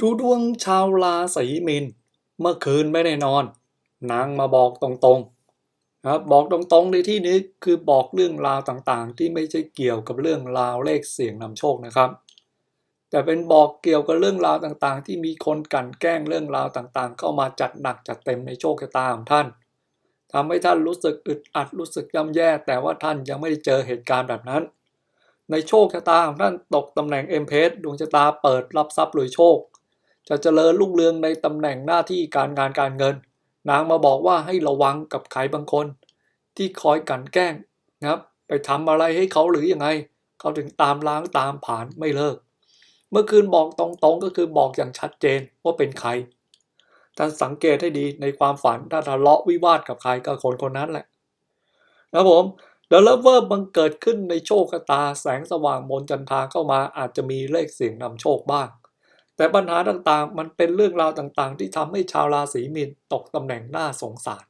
ดูดวงชาวราศีมีนเมื่อคืนไม่ได้นอน นางมาบอกตรงๆนะครับอกตรงๆในที่นี้คือบอกเรื่องราวต่างๆ ที่ไม่ใช่เกี่ยวกับเรื่องราวเลขเสียงนำโชคนะครับ แต่เป็นบอกเกี่ยวกับเรื่องราวต่างๆ ที่มีคนกันแกล้งเรื่องราวต่างๆ เข้ามาจัดหนักจัดเต็มในโชคชะตาของท่านทำให้ท่านรู้สึกอึดอัดรู้สึกย่ำแย่ แต่ว่าท่านยังไม่ได้เจอเหตุการณ์แบบนั้น ในโชคชะตาของท่านตกตำแหน่งเอ็มเพสดวงชะตาเปิดรับทรัพย์รวยโชค จะเจริญรุ่งเรืองในตำแหน่งหน้าที่การงานการเงิน นางมาบอกว่าให้ระวังกับใครบางคน ที่คอยกลั่นแกล้งนะครับ ไปทำอะไรให้เขาหรือยังไง เขาถึงตามล้างตามผ่านไม่เลิก เมื่อคืนบอกตรงๆก็คือบอกอย่างชัดเจนว่าเป็นใครท่านสังเกตให้ดีในความฝันถ้าทะเลาะวิวาทกับใครก็คนคนนั้นแหละนะผมแล้วเลเวอร์บังเกิดขึ้นในโชคชะตาแสงสว่างมนจันทราเข้ามาอาจจะมีเลขเสียงนำโชคบ้าง แต่ปัญหาต่างๆ มันเป็นเรื่องราวต่างๆ ที่ทำให้ชาวราศีมีนตกตำแหน่งน่าสงสาร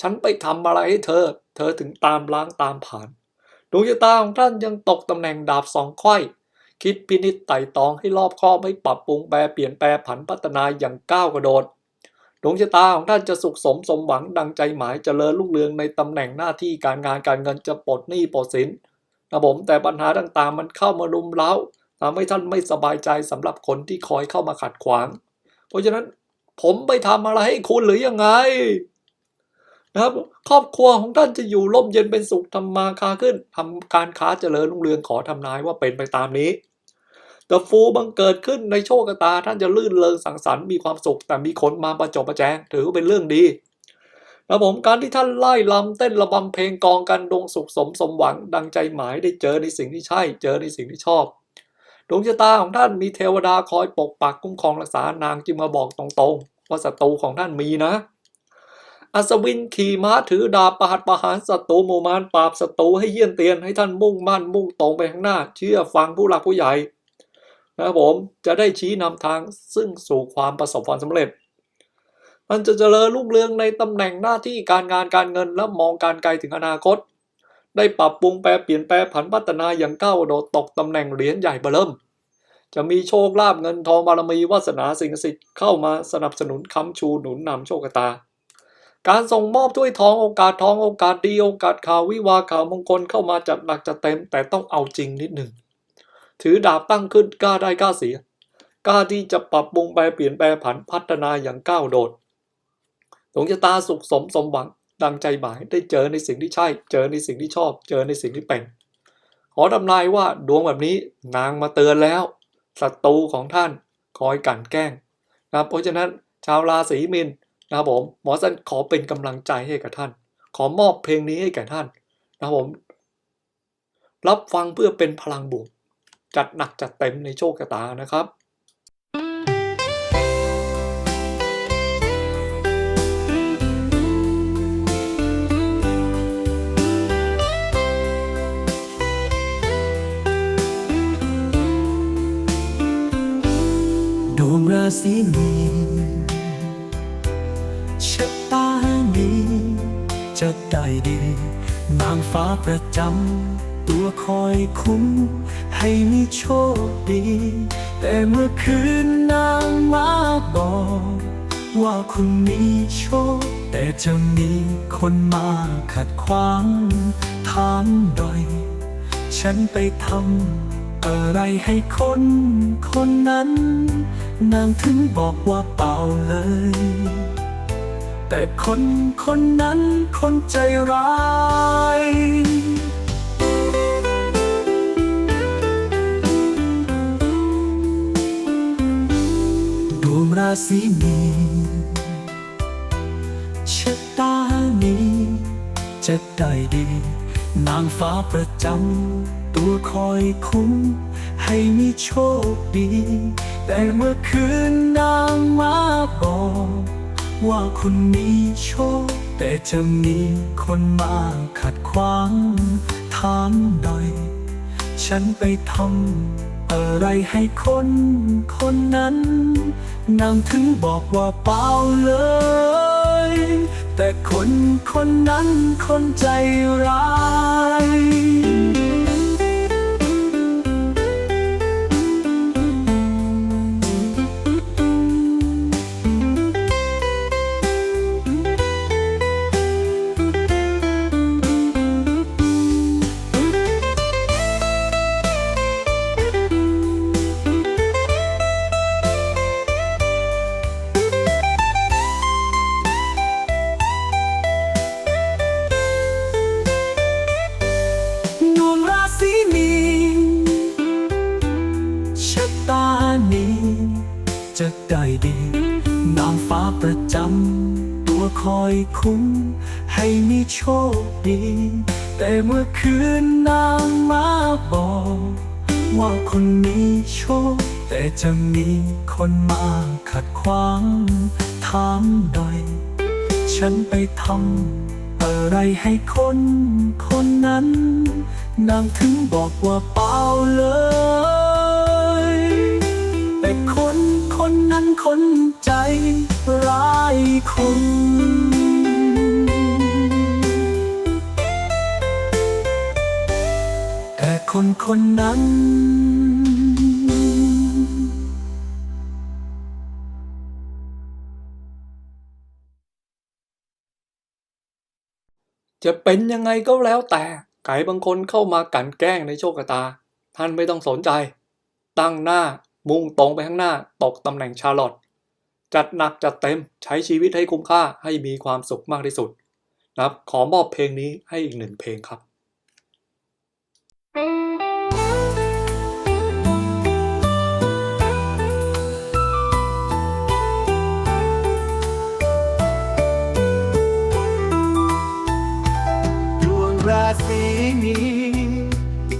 ฉันไปทำอะไรให้เธอ เธอถึงตามล้างตามผ่าน ดวงชะตาของท่านยังตกตำแหน่งดาบสองค่อย คิดพินิจไต่ตองให้รอบคอบให้ปรับปรุงแปรเปลี่ยนแปรผันพัฒนาอย่างก้าวกระโดด ดวงชะตาของท่านจะสุขสมสมหวังดังใจหมายจเจริญรุ่งเรืองในตำแหน่งหน้าที่การงานการเงินจะปลดหนี้ปลดสินนะผมแต่ปัญหาต่างๆ มันเข้ามารุมเร้า ทำให้ท่านไม่สบายใจสำหรับคนที่คอยเข้ามาขัดขวาง เพราะฉะนั้นผมไปทำอะไรให้คุณหรือยังไงนะครับครอบครัวของท่านจะอยู่ร่มเย็นเป็นสุขทำมาค้าขึ้นทำการค้าเจริญรุ่งเรืองขอทำนายว่าเป็นไปตามนี้แต่ฟูบังเกิดขึ้นในโชคชะตาท่านจะลื่นเลงสังสรรค์มีความสุข แต่มีคนมาประจบประแจงถือว่าเป็นเรื่องดีนะผมการที่ท่านไล่ลำเต้นระบำเพลงกองกันดวงสุขสมสมหวังดังใจหมายได้เจอในสิ่งที่ใช่ เจอในสิ่งที่ชอบ ดวงชะตาของท่านมีเทวดาคอยปกปักคุ้มครองรักษานางจึงมาบอกตรงๆ ว่าศัตรูของท่านมีนะ อัศวินขี่ม้าถือดาบประหัตประหารศัตรูหมู่มารปราบศัตรูให้เยี่ยนเตียนให้ท่านมุ่งมั่นมุ่งตรงไปข้างหน้า เชื่อฟังผู้หลักผู้ใหญ่นะครับผมจะได้ชี้นำทางซึ่งสู่ความประสบความสำเร็จ มันจะเจริญรุ่งเรืองในตำแหน่งหน้าที่การงานการเงินและมองการไกลถึงอนาคต ได้ปรับปรุงแปลเปลี่ยนแปลผันพัฒนาอย่างก้าวโดดตกตำแหน่งเหรียญใหญ่เบอเริ่ม จะมีโชคลาภเงินทองบารมีวาสนาสิ่งศักดิ์สิทธิ์เข้ามาสนับสนุนค้ำชูหนุนนำโชคตา การส่งมอบถ้วยทองโอกาสทองโอกาสดีโอกาสข่าววิวาข่าวมงคลเข้ามาจัดหนักจัดเต็มแต่ต้องเอาจริงนิดหนึ่งถือดาบตั้งขึ้นกล้าได้กล้าเสียกล้าที่จะปรับปรุงแปลเปลี่ยนแปลผันพัฒนาอย่างก้าวโดดดวงชะตาสุขสมสมหวัง ดังใจหมายได้เจอในสิ่งที่ใช่ เจอในสิ่งที่ชอบ เจอในสิ่งที่เป็น ขอทำนายว่าดวงแบบนี้นางมาเตือนแล้วศัตรูของท่านคอยกั่นแกล้งนะเพราะฉะนั้นชาวราศีมีนนะครับผมหมอสันขอเป็นกำลังใจให้กับท่าน ขอมอบเพลงนี้ให้แก่ท่านนะครับผม รับฟังเพื่อเป็นพลังบวกจัดหนักจัดเต็มในโชคชะตานะครับ วงราศีมีชะตานี้จะได้ดี นางฟ้าประจำตัวคอยคุ้ม ให้มีโชคดี แต่เมื่อคืนนางมาบอก ว่าคุณมีโชค แต่จะมีคนมาขัดขวางถามดอย ฉันไปทำอะไรให้คนคนนั้น นางถึงบอกว่าเปล่าเลย แต่คนคนนั้นคนใจร้ายดวงราศีมีชะตานี้จะได้ดี นางฟ้าประจำตัวคอยคุ้ม ให้มีโชคดี แต่เมื่อคืนนางมาบอก ว่าคุณมีโชค แต่จะมีคนมาขัดขวางถามดอย ฉันไปทำอะไรให้คนคนนั้น นางถึงบอกว่าเปล่าเลย แต่คนคนนั้นคนใจร้าย แต่เมื่อคืนนางมาบอก ว่าคนนี้โชค แต่จะมีคนมาขัดขวางถามหน่อยฉันไปทำอะไรให้คนคนนั้น นางถึงบอกว่าเปล่าเลยแต่คนคนนั้นคนใจร้ายคน คนคนนั้น จะเป็นยังไงก็แล้วแต่ ไก่บางคนเข้ามากันแกล้งในโชคชะตา ท่านไม่ต้องสนใจ ตั้งหน้ามุ่งตรงไปข้างหน้าตกตำแหน่งชาร์ลอตจัดหนักจัดเต็มใช้ชีวิตให้คุ้มค่าให้มีความสุขมากที่สุดนะครับขอมอบเพลงนี้ให้อีกหนึ่งเพลงครับ ราศีนี้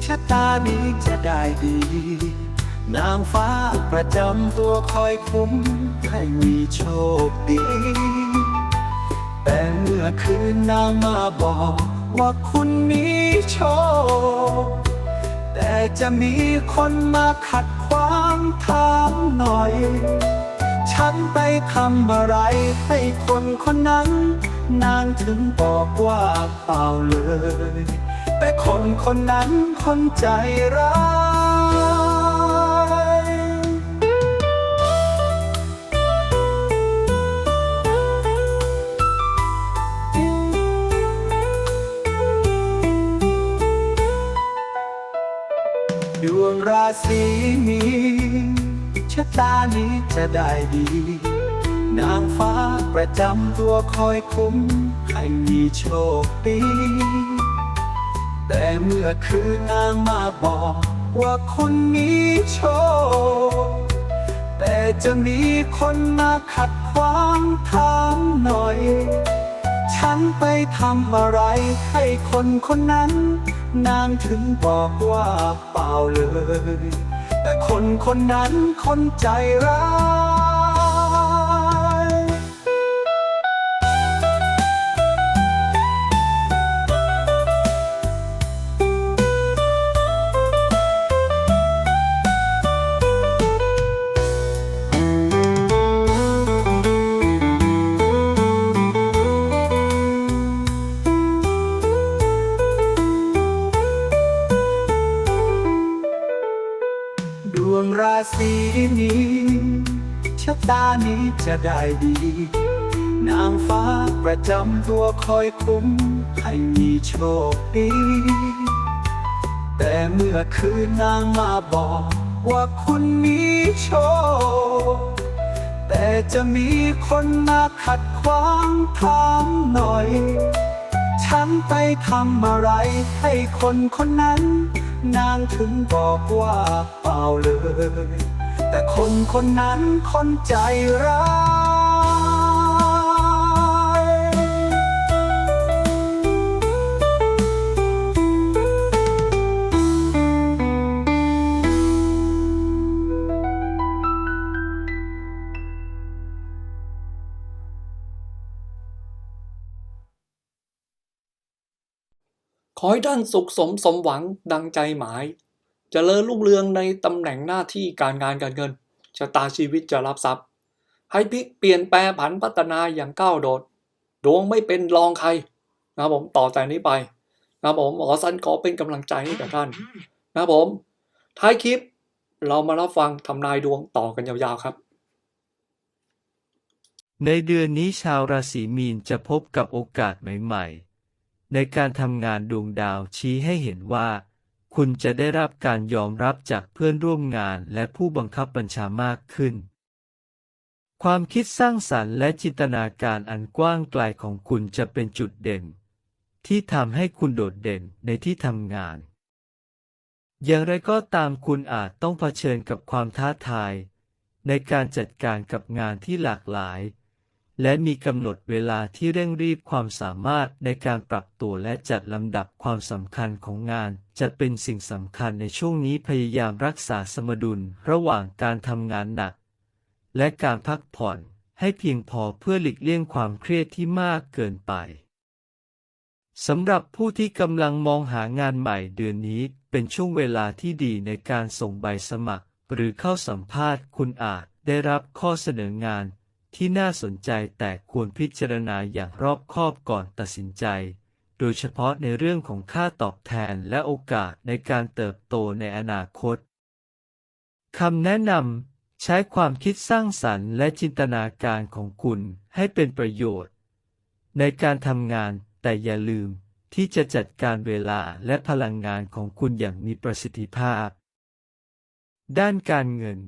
ชะตานี้จะได้ดี นางฟ้าประจำตัวคอยคุ้ม ให้มีโชคดี แต่เมื่อคืนนางมาบอกว่าคุณมีโชค แต่จะมีคนมาขัดขวางทางหน่อย ฉันไปทำอะไรให้คนคนนั้น นางถึงบอกว่าเปล่าเลย แต่คนคนนั้นคนใจร้ายดวงราศีนี้ชะตานี้จะได้ดี นางฟ้าประจำตัวคอยคุ้มให้มีโชคดีแต่เมื่อคืนนางมาบอกว่าคนมีโชค แต่จะมีคนมาขัดขวางทางหน่อย ฉันไปทำอะไรให้คนคนนั้น นางถึงบอกว่าเปล่าเลย แต่คนคนนั้นคนใจร้าย ชะตานี้จะได้ดี นางฟ้าประจำตัวคอยคุ้มให้มีโชคดี แต่เมื่อคืนนางมาบอกว่าคุณมีโชค แต่จะมีคนมาขัดขวางทางหน่อย ฉันไปทำอะไรให้คนคนนั้น นางถึงบอกว่าเปล่าเลย แต่คนคนนั้นคนใจร้ายขอให้ท่านสุขสมสมหวังดังใจหมาย จเจริญรุ่งเรืองในตำแหน่งหน้าที่การงานการเงินชะตาชีวิตจะรับทรัพย์ ให้พลิกเปลี่ยนแปลผันพัฒนาอย่างก้าวโดด ดวงไม่เป็นรองใครนะครับผมต่อจากนี้ไปนะครับผมหมอสั้นขอเป็นกำลังใจให้กับท่านนะครับผม ท้ายคลิปเรามารับฟังทำนายดวงต่อกันยาวๆครับ ในเดือนนี้ชาวราศีมีนจะพบกับโอกาสใหม่ ๆ ในการทำงานดวงดาวชี้ให้เห็นว่า คุณจะได้รับการยอมรับจากเพื่อนร่วมงานและผู้บังคับบัญชามากขึ้น ความคิดสร้างสรรค์และจินตนาการอันกว้างไกลของคุณจะเป็นจุดเด่น ที่ทำให้คุณโดดเด่นในที่ทำงาน อย่างไรก็ตามคุณอาจต้องเผชิญกับความท้าทาย ในการจัดการกับงานที่หลากหลาย และมีกำหนดเวลาที่เร่งรีบความสามารถในการปรับตัวและจัดลำดับความสำคัญของงาน จะเป็นสิ่งสำคัญในช่วงนี้พยายามรักษาสมดุลระหว่างการทำงานหนัก และการพักผ่อนให้เพียงพอเพื่อหลีกเลี่ยงความเครียดที่มากเกินไปสำหรับผู้ที่กำลังมองหางานใหม่เดือนนี้เป็นช่วงเวลาที่ดีในการส่งใบสมัคร หรือเข้าสัมภาษณ์คุณอาจได้รับข้อเสนองาน ที่น่าสนใจแต่ควรพิจารณาอย่างรอบคอบก่อนตัดสินใจ โดยเฉพาะในเรื่องของค่าตอบแทนและโอกาสในการเติบโตในอนาคตคำแนะนำใช้ความคิดสร้างสรรค์และจินตนาการของคุณให้เป็นประโยชน์ ในการทำงานแต่อย่าลืมที่จะจัดการเวลาและพลังงานของคุณอย่างมีประสิทธิภาพ ด้านการเงิน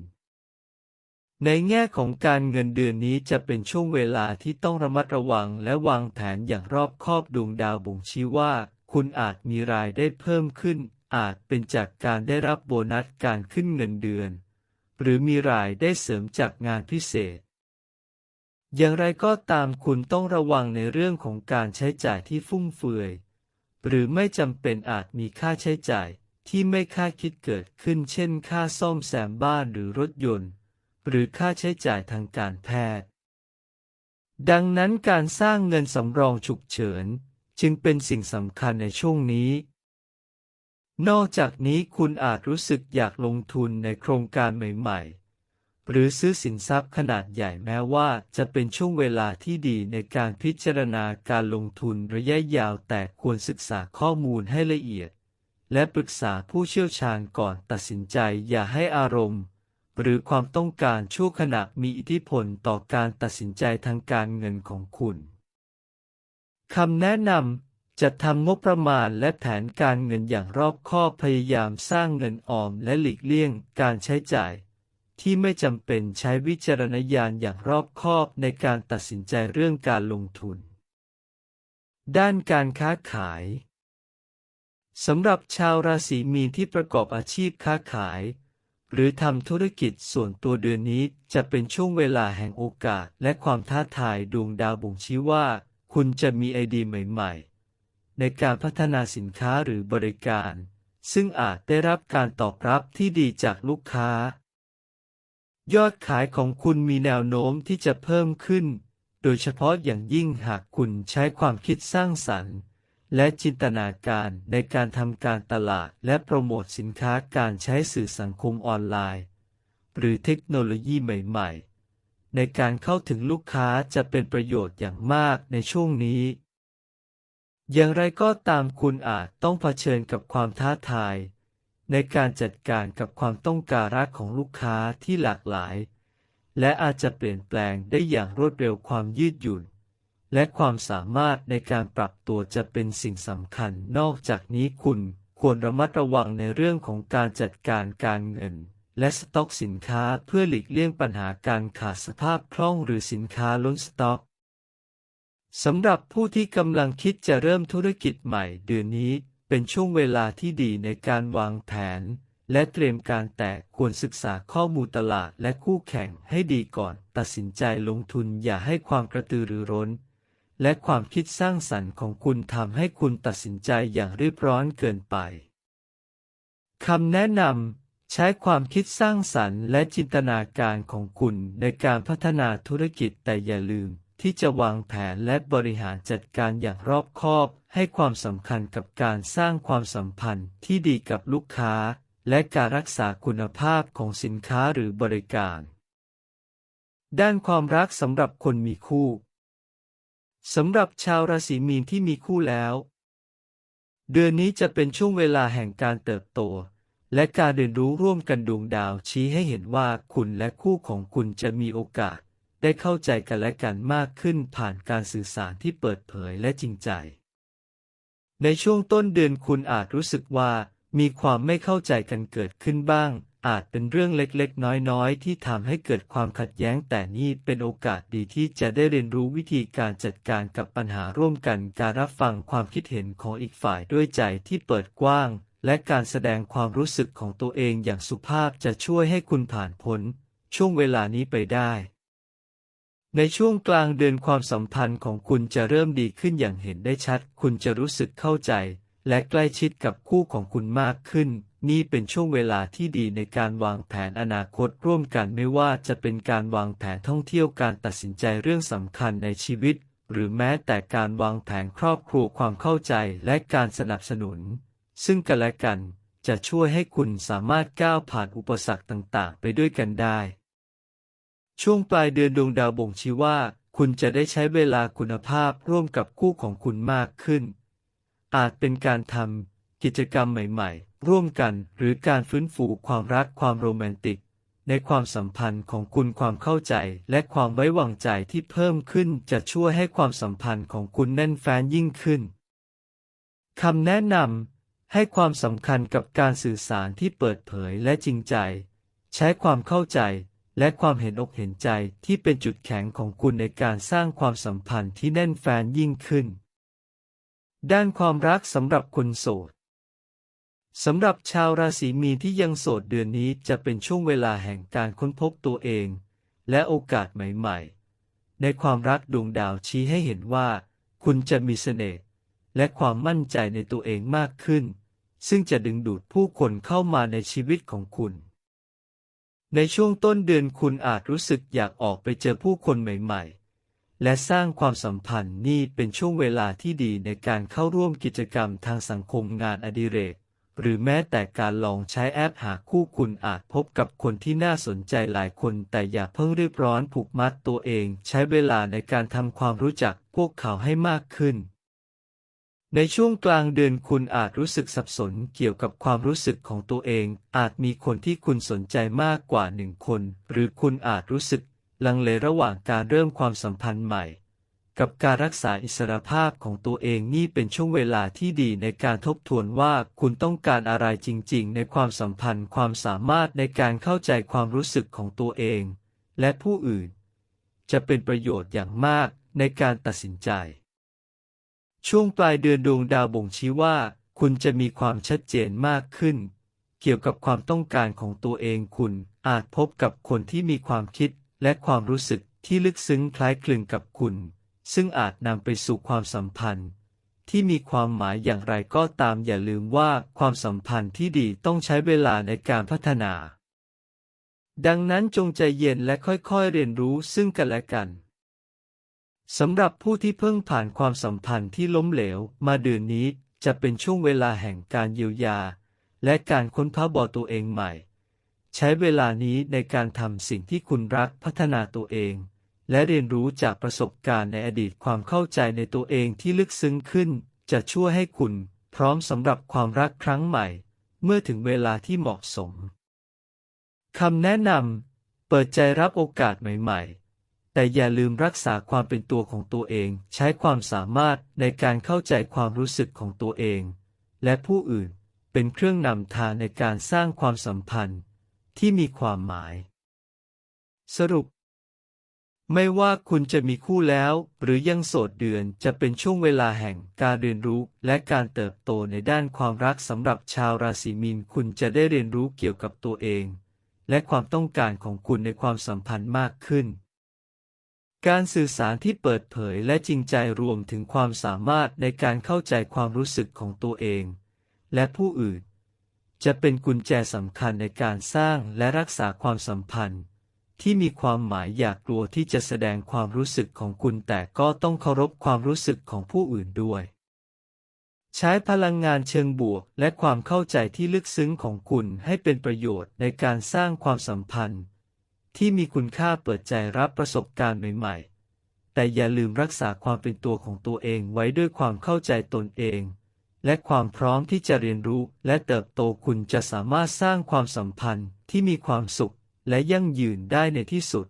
ในแง่ของการเงินเดือนนี้จะเป็นช่วงเวลาที่ต้องระมัดระวังและวางแผนอย่างรอบคอบดวงดาวบ่งชี้ว่า คุณอาจมีรายได้เพิ่มขึ้น อาจเป็นจากการได้รับโบนัสการขึ้นเงินเดือน หรือมีรายได้เสริมจากงานพิเศษ อย่างไรก็ตามคุณต้องระวังในเรื่องของการใช้จ่ายที่ฟุ่มเฟือย หรือไม่จำเป็นอาจมีค่าใช้จ่ายที่ไม่คาดคิดเกิดขึ้น เช่น ค่าซ่อมแซมบ้านหรือรถยนต์ หรือค่าใช้จ่ายทางการแพทย์ ดังนั้นการสร้างเงินสำรองฉุกเฉิน จึงเป็นสิ่งสำคัญในช่วงนี้ นอกจากนี้คุณอาจรู้สึกอยากลงทุนในโครงการใหม่ๆ หรือซื้อสินทรัพย์ขนาดใหญ่แม้ว่าจะเป็นช่วงเวลาที่ดีในการพิจารณาการลงทุนระยะยาวแต่ควรศึกษาข้อมูลให้ละเอียดและปรึกษาผู้เชี่ยวชาญก่อนตัดสินใจอย่าให้อารมณ์ หรือความต้องการชั่วขณะมีอิทธิพลต่อการตัดสินใจทางการเงินของคุณคำแนะนำจัดทำงบประมาณและแผนการเงินอย่างรอบคอบพยายามสร้างเงินออมและหลีกเลี่ยงการใช้จ่าย ที่ไม่จำเป็นใช้วิจารณญาณอย่างรอบคอบในการตัดสินใจเรื่องการลงทุน ด้านการค้าขายสำหรับชาวราศีมีนที่ประกอบอาชีพค้าขาย หรือทำธุรกิจส่วนตัวเดือนนี้จะเป็นช่วงเวลาแห่งโอกาสและความท้าทายดวงดาวบ่งชี้ว่า คุณจะมีไอเดียใหม่ ๆ ในการพัฒนาสินค้าหรือบริการ ซึ่งอาจได้รับการตอบรับที่ดีจากลูกค้า ยอดขายของคุณมีแนวโน้มที่จะเพิ่มขึ้น โดยเฉพาะอย่างยิ่งหากคุณใช้ความคิดสร้างสรรค์ และจินตนาการในการทำการตลาดและโปรโมทสินค้าการใช้สื่อสังคมออนไลน์ หรือเทคโนโลยีใหม่ๆ ในการเข้าถึงลูกค้าจะเป็นประโยชน์อย่างมากในช่วงนี้ อย่างไรก็ตามคุณอาจต้องเผชิญกับความท้าทาย ในการจัดการกับความต้องการรักของลูกค้าที่หลากหลาย และอาจจะเปลี่ยนแปลงได้อย่างรวดเร็วความยืดหยุ่น และความสามารถในการปรับตัวจะเป็นสิ่งสำคัญ นอกจากนี้คุณควรระมัดระวังในเรื่องของการจัดการการเงิน และสต็อกสินค้าเพื่อหลีกเลี่ยงปัญหาการขาดสภาพคล่องหรือสินค้าล้นสต็อกสำหรับผู้ที่กำลังคิดจะเริ่มธุรกิจใหม่เดือนนี้เป็นช่วงเวลาที่ดีในการวางแผน และเตรียมการแต่ควรศึกษาข้อมูลตลาดและคู่แข่งให้ดีก่อน ตัดสินใจลงทุนอย่าให้ความกระตือรือร้น และความคิดสร้างสรรค์ของคุณทำให้คุณตัดสินใจอย่างรีบร้อนเกินไปคำแนะนำใช้ความคิดสร้างสรรค์และจินตนาการของคุณในการพัฒนาธุรกิจแต่อย่าลืมที่จะวางแผนและบริหารจัดการอย่างรอบคอบ ให้ความสำคัญกับการสร้างความสัมพันธ์ที่ดีกับลูกค้า และการรักษาคุณภาพของสินค้าหรือบริการ ด้านความรักสำหรับคนมีคู่ สำหรับชาวราศีมีนที่มีคู่แล้ว เดือนนี้จะเป็นช่วงเวลาแห่งการเติบโต และการเรียนรู้ร่วมกันดวงดาวชี้ให้เห็นว่าคุณและคู่ของคุณจะมีโอกาส ได้เข้าใจกันและกันมากขึ้นผ่านการสื่อสารที่เปิดเผยและจริงใจ ในช่วงต้นเดือนคุณอาจรู้สึกว่ามีความไม่เข้าใจกันเกิดขึ้นบ้าง อาจเป็นเรื่องเล็กๆ น้อยๆ ที่ทำให้เกิดความขัดแย้งแต่นี่เป็นโอกาสดีที่จะได้เรียนรู้วิธีการจัดการกับปัญหาร่วมกันการรับฟังความคิดเห็นของอีกฝ่ายด้วยใจที่เปิดกว้าง และการแสดงความรู้สึกของตัวเองอย่างสุภาพจะช่วยให้คุณผ่านพ้นช่วงเวลานี้ไปได้ ในช่วงกลางเดือนความสัมพันธ์ของคุณจะเริ่มดีขึ้นอย่างเห็นได้ชัด คุณจะรู้สึกเข้าใจ และใกล้ชิดกับคู่ของคุณมากขึ้น นี่เป็นช่วงเวลาที่ดีในการวางแผนอนาคตร่วมกันไม่ว่าจะเป็นการวางแผนท่องเที่ยวการตัดสินใจเรื่องสำคัญในชีวิต หรือแม้แต่การวางแผนครอบครัวความเข้าใจและการสนับสนุน ซึ่งกันและกันจะช่วยให้คุณสามารถก้าวผ่านอุปสรรคต่างๆ ไปด้วยกันได้ ช่วงปลายเดือนดวงดาวบ่งชี้ว่า คุณจะได้ใช้เวลาคุณภาพร่วมกับคู่ของคุณมากขึ้น อาจเป็นการทำกิจกรรมใหม่ ๆ ร่วมกันหรือการฟื้นฟูความรักความโรแมนติก ในความสัมพันธ์ของคุณความเข้าใจและความไว้วางใจที่เพิ่มขึ้นจะช่วยให้ความสัมพันธ์ของคุณแน่นแฟ้นยิ่งขึ้นคำแนะนำให้ความสำคัญกับการสื่อสารที่เปิดเผยและจริงใจ ใช้ความเข้าใจและความเห็นอกเห็นใจที่เป็นจุดแข็งของคุณในการสร้างความสัมพันธ์ที่แน่นแฟ้นยิ่งขึ้น ด้านความรักสำหรับคนโสด สำหรับชาวราศีมีนที่ยังโสดเดือนนี้จะเป็นช่วงเวลาแห่งการค้นพบตัวเอง และโอกาสใหม่ๆ ในความรักดวงดาวชี้ให้เห็นว่า คุณจะมีเสน่ห์และความมั่นใจในตัวเองมากขึ้น ซึ่งจะดึงดูดผู้คนเข้ามาในชีวิตของคุณ ในช่วงต้นเดือนคุณอาจรู้สึกอยากออกไปเจอผู้คนใหม่ๆ และสร้างความสัมพันธ์นี่เป็นช่วงเวลาที่ดีในการเข้าร่วมกิจกรรมทางสังคมงานอดิเรก หรือแม้แต่การลองใช้แอปหาคู่คุณอาจพบกับคนที่น่าสนใจหลายคน แต่อย่าเพิ่งรีบร้อนผูกมัดตัวเอง ใช้เวลาในการทำความรู้จักพวกเขาให้มากขึ้น ในช่วงกลางเดือนคุณอาจรู้สึกสับสนเกี่ยวกับความรู้สึกของตัวเอง อาจมีคนที่คุณสนใจมากกว่าหนึ่งคน หรือคุณอาจรู้สึกลังเลระหว่างการเริ่มความสัมพันธ์ใหม่ กับการรักษาอิสรภาพของตัวเองนี่เป็นช่วงเวลาที่ดีในการทบทวนว่าคุณต้องการอะไรจริง ๆ ในความสัมพันธ์ความสามารถในการเข้าใจความรู้สึกของตัวเอง และผู้อื่น จะเป็นประโยชน์อย่างมากในการตัดสินใจ ช่วงปลายเดือนดวงดาวบ่งชี้ว่า คุณจะมีความชัดเจนมากขึ้น เกี่ยวกับความต้องการของตัวเองคุณอาจพบกับคนที่มีความคิดและความรู้สึกที่ลึกซึ้งคล้ายคลึงกับคุณ ซึ่งอาจนำไปสู่ความสัมพันธ์ ที่มีความหมายอย่างไรก็ตามอย่าลืมว่าความสัมพันธ์ที่ดีต้องใช้เวลาในการพัฒนา ดังนั้นจงใจเย็นและค่อยๆเรียนรู้ซึ่งกันและกันสำหรับผู้ที่เพิ่งผ่านความสัมพันธ์ที่ล้มเหลว มาเดือนนี้จะเป็นช่วงเวลาแห่งการเยียวยา และการค้นพบตัวเองใหม่ ใช้เวลานี้ในการทำสิ่งที่คุณรักพัฒนาตัวเอง และเรียนรู้จากประสบการณ์ในอดีตความเข้าใจในตัวเองที่ลึกซึ้งขึ้น จะช่วยให้คุณพร้อมสำหรับความรักครั้งใหม่ เมื่อถึงเวลาที่เหมาะสมคำแนะนำเปิดใจรับโอกาสใหม่ ๆ แต่อย่าลืมรักษาความเป็นตัวของตัวเอง ใช้ความสามารถในการเข้าใจความรู้สึกของตัวเอง และผู้อื่นเป็นเครื่องนำทางในการสร้างความสัมพันธ์ ที่มีความหมาย สรุป ไม่ว่าคุณจะมีคู่แล้ว หรือยังโสดเดือนจะเป็นช่วงเวลาแห่งการเรียนรู้ และการเติบโตในด้านความรักสำหรับชาวราศีมีนคุณจะได้เรียนรู้เกี่ยวกับตัวเอง และความต้องการของคุณในความสัมพันธ์มากขึ้น การสื่อสารที่เปิดเผยและจริงใจรวมถึงความสามารถในการเข้าใจความรู้สึกของตัวเอง และผู้อื่น จะเป็นกุญแจสำคัญในการสร้างและรักษาความสัมพันธ์ ที่มีความหมายอยากกลัวที่จะแสดงความรู้สึกของคุณแต่ก็ต้องเคารพความรู้สึกของผู้อื่นด้วย ใช้พลังงานเชิงบวกและความเข้าใจที่ลึกซึ้งของคุณให้เป็นประโยชน์ในการสร้างความสัมพันธ์ ที่มีคุณค่าเปิดใจรับประสบการณ์ใหม่ ๆ แต่อย่าลืมรักษาความเป็นตัวของตัวเองไว้ด้วยความเข้าใจตนเอง และความพร้อมที่จะเรียนรู้และเติบโตคุณจะสามารถสร้างความสัมพันธ์ที่มีความสุข และยั่งยืนได้ในที่สุด